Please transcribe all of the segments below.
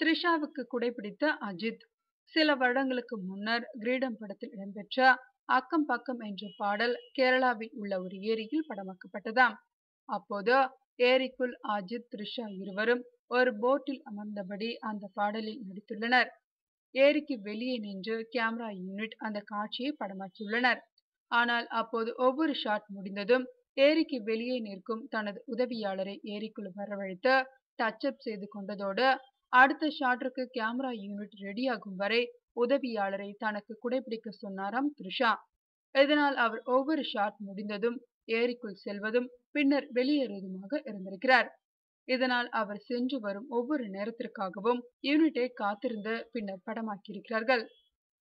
த்ரிஷாவுக்கு குடைபிடித்த அஜித். சில வருடங்களுக்கு முன்னர் கிரீடம் படத்தில் இடம்பெற்ற அக்கம் பக்கம் என்ற பாடல் கேரளாவில் உள்ள ஒரு ஏரியில் படமாக்கப்பட்டதாம். அப்போது ஏரிக்குள் அஜித் த்ரிஷா இருவரும் ஒரு போட்டில் அமர்ந்தபடி அந்த பாடலில் நடித்துள்ளனர். ஏரிக்கு வெளியே நின்று கேமரா யூனிட் அந்த காட்சியை படமாக்கியுள்ளனர். ஆனால் அப்போது ஒவ்வொரு ஷாட் முடிந்ததும் ஏரிக்கு வெளியே நிற்கும் தனது உதவியாளரை ஏரிக்குள் வரவழைத்து டச் அப் செய்து கொண்டதோடு அடுத்த ஷாட்டிற்கு கேமரா யூனிட் ரெடியாகும் வரை உதவியாளரை தனக்கு குடைபிடிக்க சொன்னாராம் த்ரிஷா. இதனால் அவர் ஒவ்வொரு ஷாட் முடிந்ததும் ஏரிக்குள் செல்வதும் பின்னர் வெளியேறுவதுமாக இருந்திருக்கிறார். இதனால் அவர் சென்று வரும் ஒவ்வொரு நேரத்திற்காகவும் யூனிட்டை காத்திருந்து பின்னர் படமாக்கியிருக்கிறார்கள்.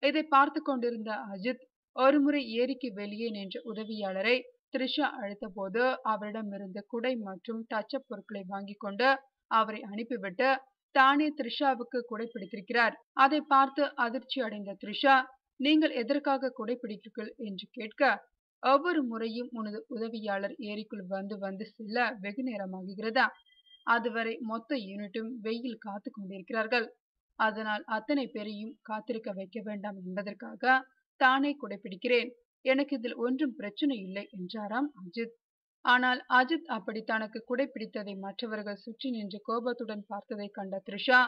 இதை பார்த்து கொண்டிருந்த அஜித் ஒருமுறை ஏரிக்கு வெளியே நின்ற உதவியாளரை த்ரிஷா அழைத்த போது அவரிடமிருந்த குடை மற்றும் டச்சப் பொருட்களை வாங்கி கொண்டு அவரை அனுப்பிவிட்டு தானே த்ரிஷாவுக்கு குடை பிடித்திருக்கிறார் அதை பார்த்து அதிர்ச்சி அடைந்த த்ரிஷா நீங்கள் எதற்காக குடை பிடிக்கிறீர்கள் என்று கேட்க ஒவ்வொரு முறையும் உனது உதவியாளர் ஏரிக்குள் வந்து வந்து செல்ல வெகு நேரமாகுகிறதா? அதுவரை மொத்த யூனிட்டும் வெயில் காத்து கொண்டிருக்கிறார்கள். அதனால் அத்தனை பேரையும் காத்திருக்க வைக்க வேண்டாம் என்பதற்காக தானே குடைப்பிடிக்கிறேன். எனக்கு இதில் ஒன்றும் பிரச்சனை இல்லை என்றாராம் அஜித். ஆனால் அஜித் அப்படி தனக்கு குடைப்பிடித்ததை மற்றவர்கள் சுற்றி நின்று கோபத்துடன் பார்த்ததை கண்ட த்ரிஷா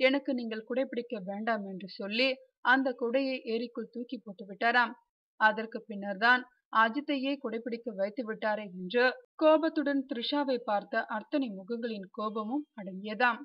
எனக்கு நீங்கள் குடைப்பிடிக்க வேண்டாம் என்று சொல்லி அந்த குடையை ஏரிக்குள் தூக்கி போட்டு விட்டாராம். அதற்கு பின்னர்தான் அஜித்தையே குடைப்பிடிக்க வைத்து விட்டாரே என்று கோபத்துடன் த்ரிஷாவை பார்த்த அர்த்தனை முகங்களின் கோபமும் அடங்கியதாம்.